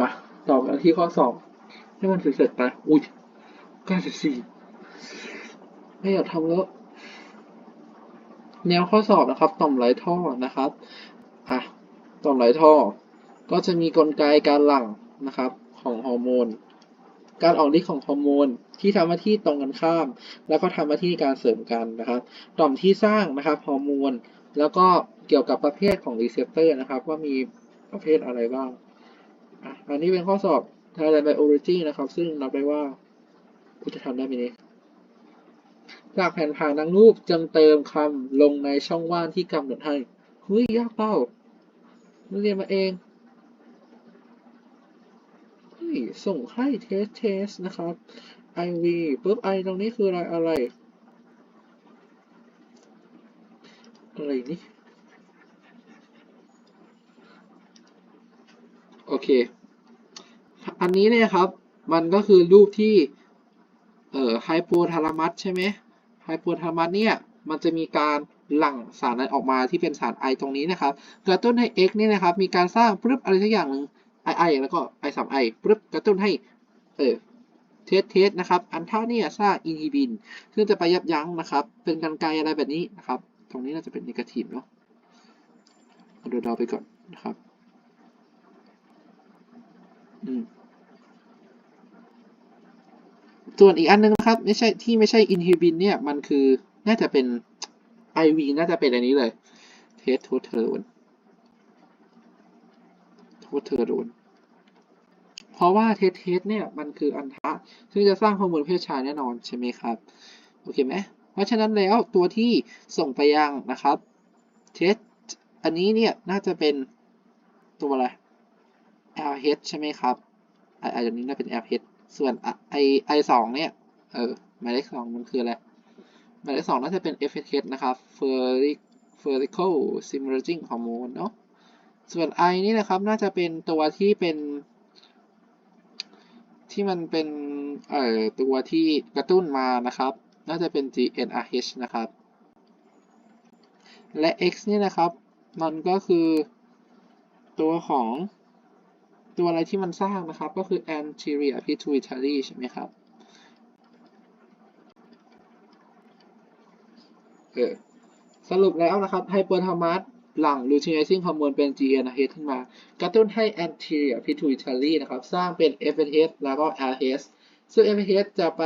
มาต่อกันที่ข้อสอบให้มันเสร็จๆไป อุ้ยเก้าสิบสี่ไม่อยากทำแล้ว แนวข้อสอบนะครับ ต่อมไหลท่อนะครับอะต่อมไหลท่อ ก็จะมีกลไกการหลั่งนะครับ ของฮอร์โมน การออกฤทธิ์ของฮอร์โมนที่ทำหน้าที่ตรงกันข้าม แล้วก็ทำหน้าที่การเสริมกันนะครับ ต่อมที่สร้างนะครับฮอร์โมน แล้วก็เกี่ยวกับประเภทของรีเซพเตอร์นะครับ ว่ามีประเภทอะไรบ้าง อะอันนี้เป็นข้อสอบ Thailand Biology นะครับ ซึ่งนับได้ว่ากูจะทำได้ไหมเนี่ยจากแผนผังดังรูปจงเติมคำลงในช่องว่างที่กำหนดให้เฮ้ยยากเปล่านักเรียนมาเองเฮ้ยส่งให้เทสเทสนะครับ IV ปุ๊บ I ตรงนี้คืออะไรอะไรอะไรนี่ โอเค อันนี้เนี่ยครับ มันก็คือรูปที่เอ่อไฮโปทาลามัสใช่ไหมไฮโปทาลามัสเนี่ย มันจะมีการหลั่งสารนั้นออกมาที่เป็นสารไอตรงนี้นะครับกระตุ้นให้ X เนี่ยนะครับ มีการสร้างปึ๊บอะไรสักอย่างหนึ่ง I I แล้วก็ I 3 I ปึ๊บกระตุ้นให้เออเทสเทสนะครับ อันท่าเนี่ยสร้างอินฮิบิน ซึ่งจะไปยับยั้งนะครับ เป็นกันไกลอะไรแบบนี้นะครับ ตรงนี้น่าจะเป็นนิกาทีฟเนาะเอาดูดาวไปก่อนนะครับ ส่วนอีกอันนึงนะครับ ไม่ใช่ที่ไม่ใช่อินฮิบินเนี่ย มันคือน่าจะเป็น IV น่าจะเป็นอันนี้เลยเทสโทเทอโรนโทเทอโรนเพราะว่าเทสเทสเนี่ยมันคืออันทะซึ่งจะสร้างฮอร์โมนเพศชายแน่นอนใช่ไหมครับ โอเคไหมเพราะฉะนั้นแล้วตัวที่ส่งไปยังนะครับเทสอันนี้เนี่ยน่าจะเป็นตัวอะไร LH ใช่ไหมครับไอไอตัวนี้น่าเป็น LH ส่วนไอไอสองเนี่ย เออหมายเลขสองมันคืออะไร หมายเลขสองน่าจะเป็น FSH นะครับ Ferric Follicle Stimulating Hormone เนาะส่วน I นี่นะครับ น่าจะเป็นตัวที่เป็น ที่มันเป็น เอ่อ ตัวที่กระตุ้นมานะครับ น่าจะเป็น GnRH นะครับ และ X นี่นะครับ มันก็คือตัวของ ตัวอะไรที่มันสร้างนะครับ ก็คือ anterior pituitary ใช่ไหมครับ เออ สรุปแล้วนะครับ ไฮเปอร์ทามัสหลั่ง luteinizing hormone เป็น GnRH ขึ้นมา กระตุ้นให้ anterior pituitary นะครับ สร้างเป็น FSH แล้วก็ LH ซึ่ง FSH จะไป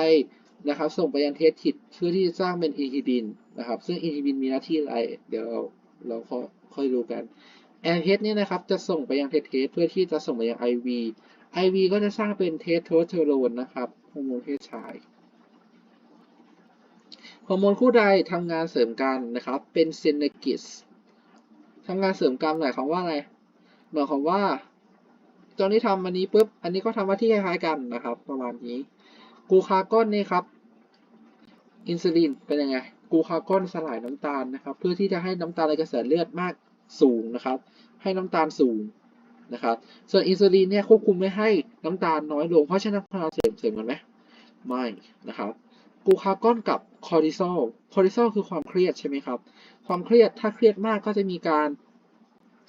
นะครับส่งไปยังเทสทิดเพื่อที่จะสร้างเป็นอินฮิบินนะครับ ซึ่งอินฮิบินมีหน้าที่อะไร เดี๋ยวเราเราค่อยรู้กัน LH เนี่ยนะครับจะส่งไปยังเทสเทสเพื่อที่จะส่งไปยัง IV IV ก็จะสร้างเป็นเทสโทสเตอโรนนะครับฮอร์โมนเพศชายฮอร์โมนคู่ใดทำงานเสริมกันนะครับ เป็นเซนกิสทำงานเสริมกันหมายความว่าอะไรหมายความว่า ตอนนี้ทำอันนี้ปุ๊บอันนี้ก็ทำหน้าที่คล้ายๆกันนะครับ ประมาณนี้กูคากอนนี่ครับอินซูลินเป็นยังไงกูคากอนสลายน้ำตาลนะครับ เพื่อที่จะให้น้ำตาลในกระแสเลือดมาก สูงนะครับ ให้น้ำตาลสูงนะครับ ส่วนอินซูลินเนี่ยควบคุมไม่ให้น้ำตาลน้อยลง เพราะฉะนั้นพาเสริมเสริมกันไหมไม่นะครับกูคากอนกับคอร์ติซอล คอร์ติซอลคือความเครียดใช่ไหมครับ ความเครียดถ้าเครียดมากก็จะมีการ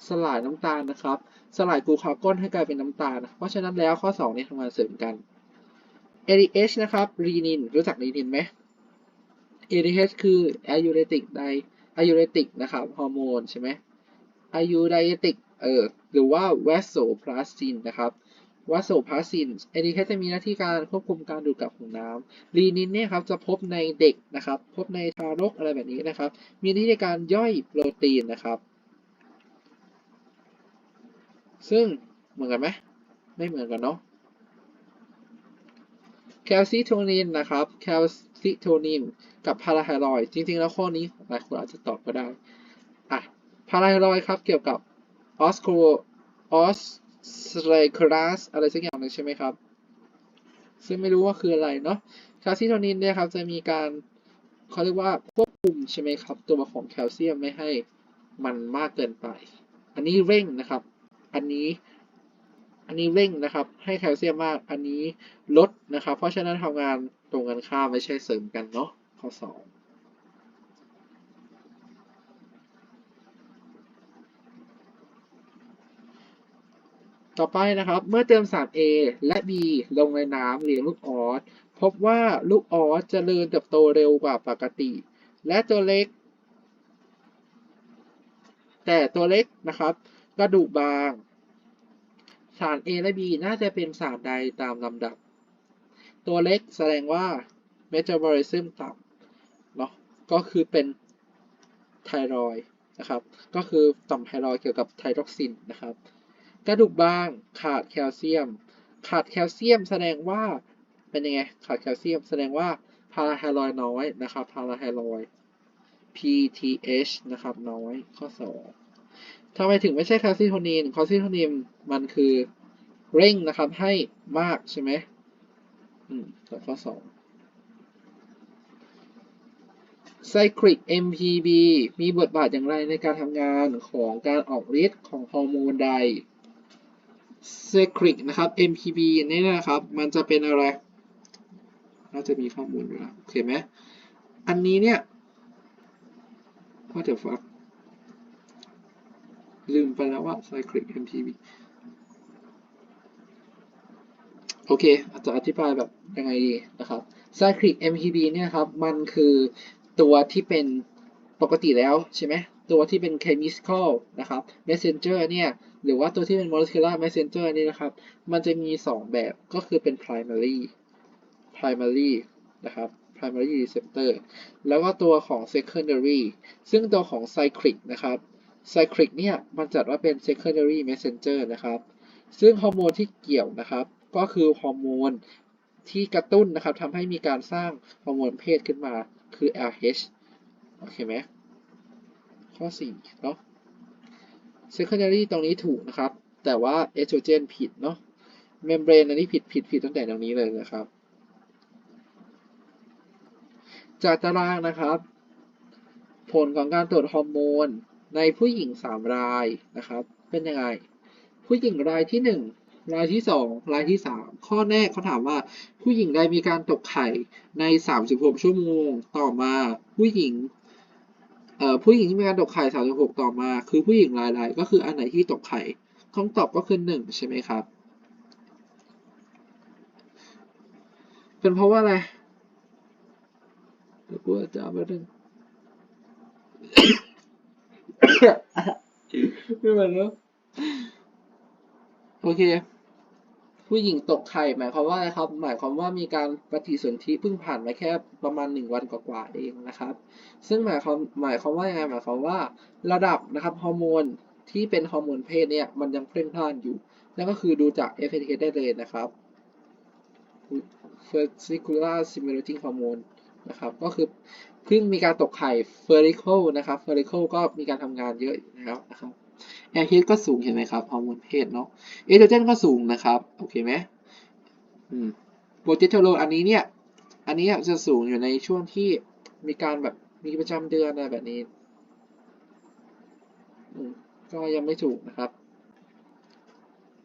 สลายน้ำตาลนะครับ สลายกูคากอนให้กลายเป็นน้ำตาล เพราะฉะนั้นแล้วข้อ2นี้ทำงานเสริมกัน ADH นะครับ รีนิน รู้จักรีนินไหม ADH คือ Auritic d i Auritic นะครับ ฮอร์โมนใช่ไหม Auritic เออหรือว่า Vasopressin นะครับ Vasopressin ADH จะมีหน้าที่การควบคุมการดูดกลับของน้ำรีนินเนี่ยครับจะพบในเด็กนะครับ พบในทารกอะไรแบบนี้นะครับ มีหน้าที่ในการย่อยโปรตีนนะครับ ซึ่งเหมือนกันไหมไม่เหมือนกันเนาะแคลซิโทนินนะครับแคลซิโทนินกับพาราไฮรอยจริงๆ แล้วข้อนี้หลายคนอาจจะตอบก็ได้ พาราไฮรอยครับ เกี่ยวกับออสโคออสเรคลัสอะไรสักอย่างหนึ่งใช่ไหมครับ ซึ่งไม่รู้ว่าคืออะไรเนาะคาซิโทนินเนี่ยครับจะมีการเขาเรียกว่าควบคุมใช่ไหมครับ ตัวของแคลเซียมไม่ให้มันมากเกินไป อันนี้เร่งนะครับ อันนี้ อันนี้เร่งนะครับ ให้แคลเซียมมาก อันนี้ลดนะครับ เพราะฉะนั้นทำงานตรงกันข้ามไม่ใช่เสริมกันเนาะข้อ 2 ต่อไปนะครับ เมื่อเติมสาร A และ B ลงในน้ำเลี้ยงลูกออสพบว่าลูกออสเจริญเติบโตเร็วกว่าปกติ และตัวเล็ก แต่ตัวเล็กนะครับ กระดูกบาง สาร A และ B น่าจะเป็นสารใดตามลำดับ ตัวเล็กแสดงว่า metabolism ต่ำเนาะก็คือเป็นไทรอยนะครับ ก็คือต่อมไทรอยเกี่ยวกับไทรอกซินนะครับ กระดูกบางขาดแคลเซียม ขาดแคลเซียมแสดงว่าเป็นยังไง ขาดแคลเซียมแสดงว่าพาราไทรอยน้อยนะครับพาราไทรอย PTH นะครับน้อยข้อ2ทำไมถึงไม่ใช่คาซิโทนินคาซิโทนินมันคือเร่งนะครับให้มากใช่ไหมอืมข้อ2ไซคลิก MPB มีบทบาทอย่างไรในการทำงานของการออกฤทธิ์ของฮอร์โมนใด ไซคลิกนะครับ MPB นี่นะครับ มันจะเป็นอะไร น่าจะมีข้อมูลอยู่แล้วโอเคไหมอันนี้เนี่ย what the fuck ลืมไปแล้วว่า cyclic MPB โอเค อาจจะอธิบายแบบยังไงดีนะครับ cyclic MPB เนี่ยครับ มันคือตัวที่เป็นปกติแล้วใช่ไหม ตัวที่เป็น chemical นะครับ messenger เนี่ย หรือว่าตัวที่เป็น molecular messenger นี่นะครับ มันจะมี 2 แบบก็คือเป็น primary primary นะครับ primary receptor แล้วก็ตัวของ secondary ซึ่งตัวของ cyclic นะครับ cyclic เนี่ย มันจัดว่าเป็น secondary messenger นะครับ ซึ่งฮอร์โมนที่เกี่ยวนะครับ ก็คือฮอร์โมนที่กระตุ้นนะครับทำให้มีการสร้างฮอร์โมนเพศขึ้นมาคือ LH โอเคไหม ข้อ4เนาะ secondary ตรงนี้ถูกนะครับ แต่ว่า estrogen ผิดเนาะ membrane อันนี้ผิดผิดผิดตั้งแต่ตรงนี้เลยนะครับ จากตารางนะครับ ผลของการตรวจฮอร์โมนในผู้หญิง 3 รายนะครับ เป็นยังไง ผู้หญิงรายที่ 1 รายที่ 2 รายที่ 3 ข้อแรกเขาถามว่าผู้หญิงใดมีการตกไข่ใน 36 ชั่วโมง ต่อมาผู้หญิง ผู้หญิงที่มีการตกไข่36 ต่อมา คือผู้หญิงรายใดก็คืออันไหนที่ตกไข่คำตอบก็คือ 1 ใช่ไหมครับ เป็นเพราะว่าอะไรเดี๋ยวกูจะเอาไปเรื่องไม่เหมือนแล้วโอเค ผู้หญิงตกไข่หมายความว่าอะไรครับ หมายความว่ามีการปฏิสนธิเพิ่งผ่านมาแค่ประมาณหนึ่งวันกว่าๆเองนะครับ ซึ่งหมายความหมายความว่ายังไงหมายความว่าระดับนะครับฮอร์โมนที่เป็นฮอร์โมนเพศเนี่ยมันยังเพล่งพ่านอยู่ นั่นก็คือดูจาก FSH ได้เลยนะครับ Follicular Stimulating Hormone นะครับก็คือเพิ่งมีการตกไข่ follicle นะครับ follicle ก็มีการทำงานเยอะแล้วนะครับ LH ก็สูงเห็นไหมครับฮอร์โมนเพศเนาะเอสโตรเจนก็สูงนะครับโอเคไหมอืมโปรเจสเตอโรนอันนี้เนี่ยอันนี้จะสูงอยู่ในช่วงที่มีการแบบมีประจำเดือนอะไรแบบนี้ก็ยังไม่ถูกนะครับ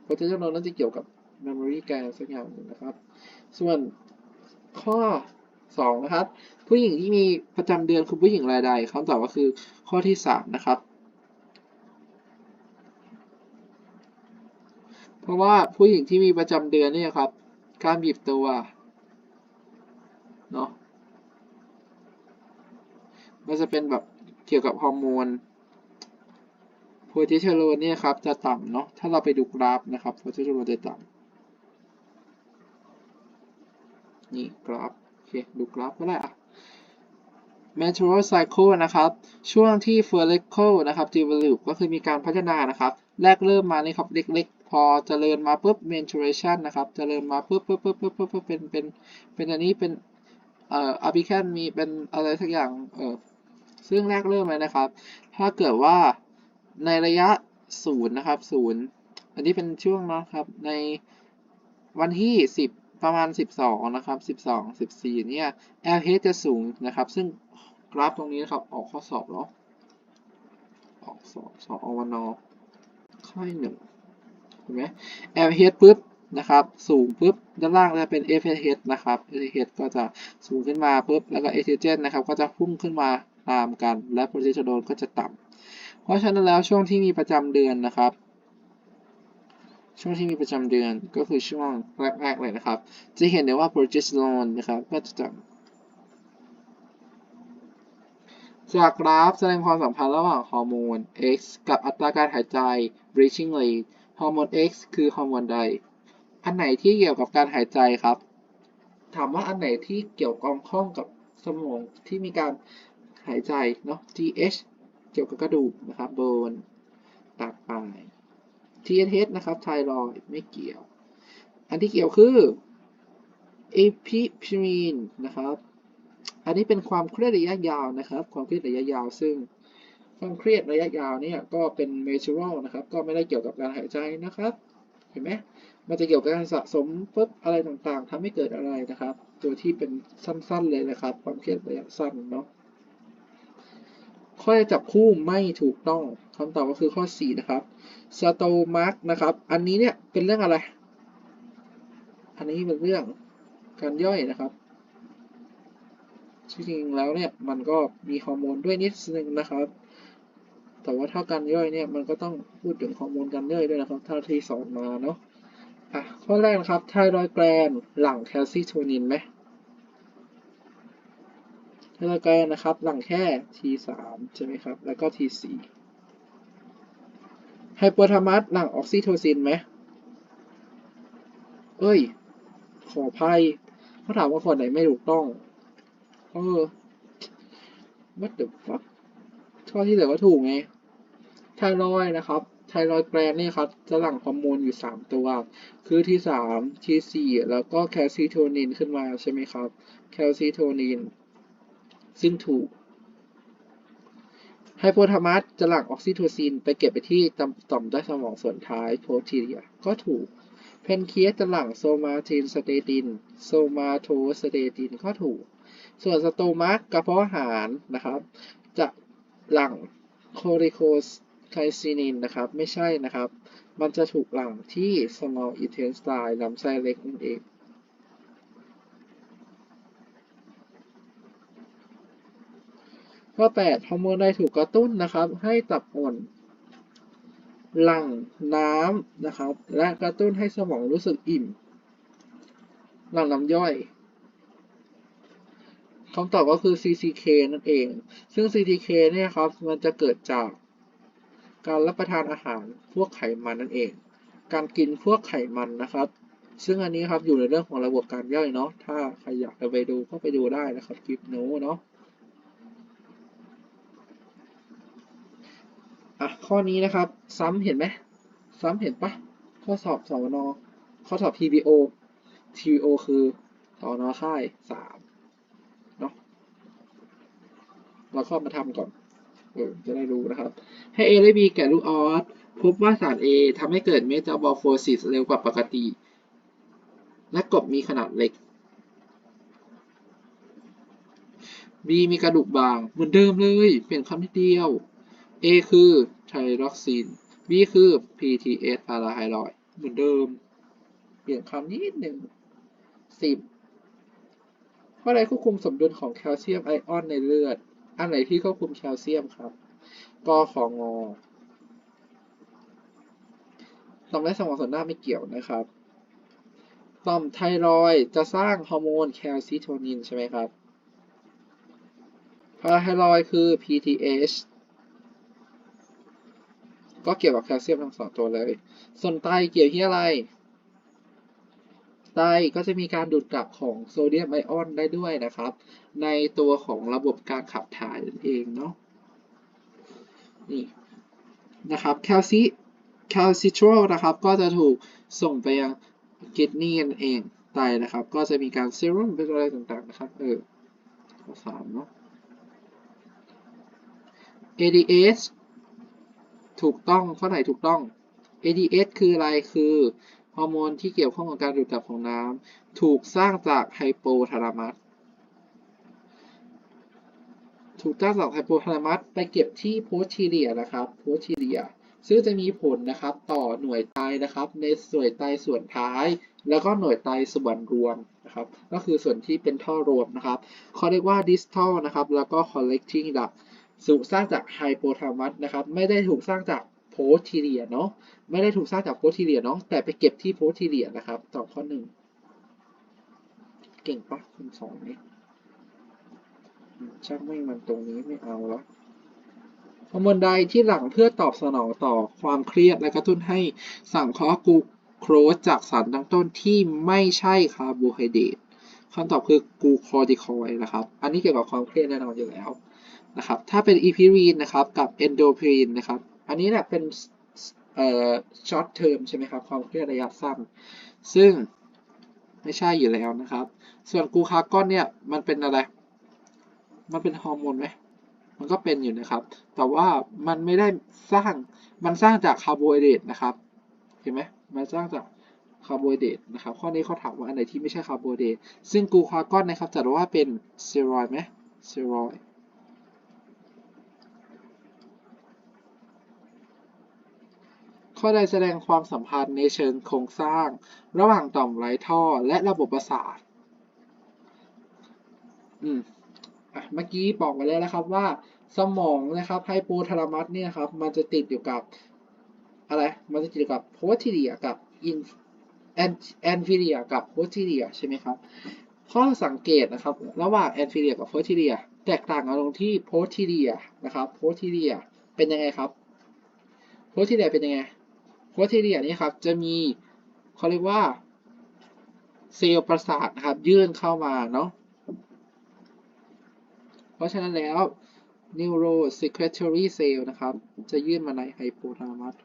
โปรเจสเตอโรนน่าจะเกี่ยวกับ memory gland สักอย่างหนึ่งนะครับ ส่วนข้อ 2 นะครับ ผู้หญิงที่มีประจำเดือนคือผู้หญิงรายใดคำตอบก็คือข้อที่ 3 นะครับ เพราะว่าผู้หญิงที่มีประจำเดือนเนี่ยครับการบีบตัวเนาะมันจะเป็นแบบเกี่ยวกับฮอร์โมนโปรเจสเตอโรนเนี่ยครับจะต่ำเนาะถ้าเราไปดูกราฟนะครับโปรเจสเตอโรนจะต่ำนี่กราฟโอเคดูกราฟก็ได้อะ menstrual cycle นะครับ ช่วงที่ follicle นะครับ develop ก็คือมีการพัฒนานะครับ แรกเริ่มมานี่ครับเล็ก อเจริญมาปุ๊บ menstruation นะครับเจริญมาปุ๊บปุ๊บปุ๊บปุ๊บปุ๊บปุ๊บเป็นเป็นเป็นอันนี้เป็นเอ่อ apical มีเป็นอะไรสักอย่างเออซึ่งแรกเริ่มเลยนะครับ ถ้าเกิดว่าในระยะศูนย์นะครับศูนย์อันนี้เป็นช่วงนะครับในวันที่ 10 ประมาณ 12 นะครับ 12 14 เนี่ย LH จะสูงนะครับ ซึ่งกราฟตรงนี้นะครับ ออกข้อสอบเนาะออกสอบสอบอวนอข้อหนึ่ง เห็นไหม LH ปุ๊บนะครับสูงปุ๊บด้านล่างจะเป็น FH นะครับ FH ก็จะสูงขึ้นมาปุ๊บแล้วก็ estrogen นะครับก็จะพุ่งขึ้นมาตามกัน และโปรเจสเตอโรนก็จะต่ำเพราะฉะนั้นแล้วช่วงที่มีประจำเดือนนะครับ ช่วงที่มีประจำเดือนก็คือช่วงแรกๆเลยนะครับ จะเห็นได้ว่าโปรเจสเตอโรนนะครับก็จะจากจากกราฟแสดงความสัมพันธ์ระหว่างฮอร์โมน X กับอัตราการหายใจ breathing rate ฮอร์โมน X คือฮอร์โมนใด อันไหนที่เกี่ยวกับการหายใจครับ ถามว่าอันไหนที่เกี่ยวกองข้องกับสมองที่มีการหายใจเนาะ TH เกี่ยวกับกระดูกนะครับโบนตัดปลาย TNH นะครับไทรอยไม่เกี่ยว อันที่เกี่ยวคือ epinephrine นะครับ อันนี้เป็นความเครียดระยะยาวนะครับ ความเครียดระยะยาวซึ่ง ความเครียดระยะยาวเนี่ยก็เป็น natural นะครับ ก็ไม่ได้เกี่ยวกับการหายใจนะครับ เห็นไหมมันจะเกี่ยวกับการสะสมปุ๊บอะไรต่างๆทำให้เกิดอะไรนะครับ ตัวที่เป็นสั้นๆเลยนะครับ ความเครียดระยะสั้นเนาะข้อจับคู่ไม่ถูกต้องคำตอบก็คือข้อ 4 นะครับสโตมาร์กนะครับ อันนี้เนี่ยเป็นเรื่องอะไร อันนี้เป็นเรื่องการย่อยนะครับจริงๆแล้วเนี่ยมันก็มีฮอร์โมนด้วยนิดนึงนะครับ แต่ว่าถ้าการย่อยเนี่ยมันก็ต้องพูดถึงฮอร์โมนการย่อยด้วยนะครับ ถ้าที่สอนมาเนาะอะข้อแรกนะครับไทรอยแกลนหลั่งแคลซิโทนินไหมไทรอยแกลนนะครับหลั่งแค่ T3 ใช่ไหมครับ แล้วก็ T4 ไฮโปทามัสหลั่งออกซิโทซินไหมเอ้ย ขออภัยเขาถามว่าคนไหนไม่ถูกต้อง เออ what the fuck ข้อที่เหลือก็ถูกไง ไทรอยนะครับไทรอยแกรนเนี่ยครับจะหลั่งฮอร์โมนอยู่ 3 ตัว คือที่ 3 ที่ 4 แล้วก็แคลซิโทนินขึ้นมาใช่ไหมครับ แคลซิโทนิน ซึ่งถูกไฮโปทามัสจะหลั่งออกซิโทซิน ไปเก็บไปที่ต่อมใต้สมองส่วนท้ายโพทีเรีย ก็ถูก เพนเคียสจะหลั่งโซมาทินสเตติน โซมาโทสเตติน ก็ถูก ส่วนสโตมัสกระเพาะอาหารนะครับ จะหลั่งโคริโคส ไคซินินนะครับ ไม่ใช่นะครับ มันจะถูกหลั่งที่ small intestine ลำไส้เล็กนั่นเองข้อ8ฮอร์โมนใดถูกกระตุ้นนะครับ ให้ตับอ่อนหลั่งน้ำนะครับ และกระตุ้นให้สมองรู้สึกอิ่ม หลั่งน้ำย่อยคำตอบก็คือ CCK นั่นเอง ซึ่ง CCK เนี่ยครับ มันจะเกิดจาก การรับประทานอาหารพวกไขมันนั่นเอง การกินพวกไขมันนะครับ ซึ่งอันนี้ครับอยู่ในเรื่องของระบบการย่อยเนาะ ถ้าใครอยากจะไปดูก็ไปดูได้นะครับคลิปโน้เนาะอะข้อนี้นะครับ ซ้ำเห็นไหมซ้ำเห็นปะข้อสอบสวนข้อสอบ TBO TBO คือสวนค่ายสามเนาะเราก็มาทำก่อน จะได้รู้นะครับ ให้ A และ B แก่ลูกออสพบว่าสาร A ทำให้เกิดเมตาบอลโฟซิสเร็วกว่าปกติ และกบมีขนาดเล็ก B มีกระดูกบาง เหมือนเดิมเลย เปลี่ยนคำนิดเดียว A คือไทรอกซิน B คือ PTS อะลาไฮรอยเหมือนเดิม เปลี่ยนคำนิดหนึ่งสิบข้อใดควบคุมสมดุลของแคลเซียมไอออนในเลือด อันไหนที่ควบคุมแคลเซียมครับกของงต่อมและสมองส่วนหน้าไม่เกี่ยวนะครับต่อมไทรอยจะสร้างฮอร์โมนแคลซิโทนินใช่ไหมครับพาราไทรอยคือ PTH ก็เกี่ยวกับแคลเซียมทั้งสองตัวเลย ส่วนไตเกี่ยวที่อะไร ไตก็จะมีการดูดกลับของโซเดียมไอออนได้ด้วยนะครับ ในตัวของระบบการขับถ่ายนั่นเองเนาะนี่นะครับแคลซิแคลซิทรอลนะครับก็จะถูกส่งไปยังกิดนีนั่นเองไตนะครับ ก็จะมีการเซรั่มเป็นอะไรต่างๆนะครับเออข้อสามเนาะ ADH ถูกต้องข้อไหนถูกต้อง ADH คืออะไรคือ ฮอร์โมนที่เกี่ยวข้องกับการดูดกลับของน้ำถูกสร้างจากไฮโปทาลามัสถูกสร้างจากไฮโปทาลามัสไปเก็บที่โพสทีเรียนะครับโพสทีเรียซึ่งจะมีผลนะครับต่อหน่วยไตนะครับ ในส่วนไตส่วนท้าย แล้วก็หน่วยไตส่วนรวมนะครับก็คือส่วนที่เป็นท่อรวมนะครับเขาเรียกว่า distal นะครับแล้วก็ collecting duct ถูกสร้างจากไฮโปทาลามัสนะครับไม่ได้ถูกสร้างจาก โพโพสทีเรียเนาะไม่ได้ถูกสร้างจากโพสทีเรียเนาะแต่ไปเก็บที่โพสทีเรียนะครับตอบข้อหนึ่งเก่งปะคุณสองนี่อืมช่างไม่มันตรงนี้ไม่เอาล้วฮอร์โมนใดที่หลังเพื่อตอบสนองต่อความเครียดและกระตุ้นให้สั่งเคราะห์กูโครสจากสารตั้งต้นที่ไม่ใช่คาร์โบไฮเดรตคำตอบคือกูโคดิคอยนะครับ อันนี้เกี่ยวกับความเครียดแน่นอนอยู่แล้วนะครับ ถ้าเป็นอีพิรีนนะครับกับเอนโดพรีนนะครับ อันนี้เนี่ยเป็นเอ่อช็อตเทอมใช่ไหมครับ ความเครียดระยะสั้น ซึ่งไม่ใช่อยู่แล้วนะครับ ส่วนกูคากอนเนี่ยมันเป็นอะไร มันเป็นฮอร์โมนไหมมันก็เป็นอยู่นะครับ แต่ว่ามันไม่ได้สร้าง มันสร้างจากคาร์โบไฮเดรตนะครับ เห็นไหมมันสร้างจากคาร์โบไฮเดรตนะครับ ข้อนี้เขาถามว่าอันไหนที่ไม่ใช่คาร์โบไฮเดรตซึ่งกูคากอนนะครับจัดว่าเป็นสเตียรอยด์ไหมสเตียรอยด์ ข้อใดแสดงความสัมพันธ์ในเชิงโครงสร้าง ระหว่างต่อมไร้ท่อและระบบประสาทอืมอะเมื่อกี้บอกไปแล้วนะครับว่าสมองนะครับไฮโปทาลามัสเนี่ยครับมันจะติดอยู่กับอะไร มันจะติดอยู่กับโพสทีเรียกับอินแอนแอนฟิเรียกับโพสทีเรียใช่ไหมครับ ข้อสังเกตนะครับ ระหว่างแอนฟิเรียกับโพสทีเรียแตกต่างกันตรงที่โพสทีเรียนะครับโพสทีเรียเป็นยังไงครับโพสทีเรียเป็นยังไง โพสทีเรียนี่ครับจะมีเขาเรียกว่าเซลล์ประสาทนะครับยื่นเข้ามาเนาะเพราะฉะนั้นแล้ว neurosecretory cell นะครับ จะยื่นมาใน hypothalamus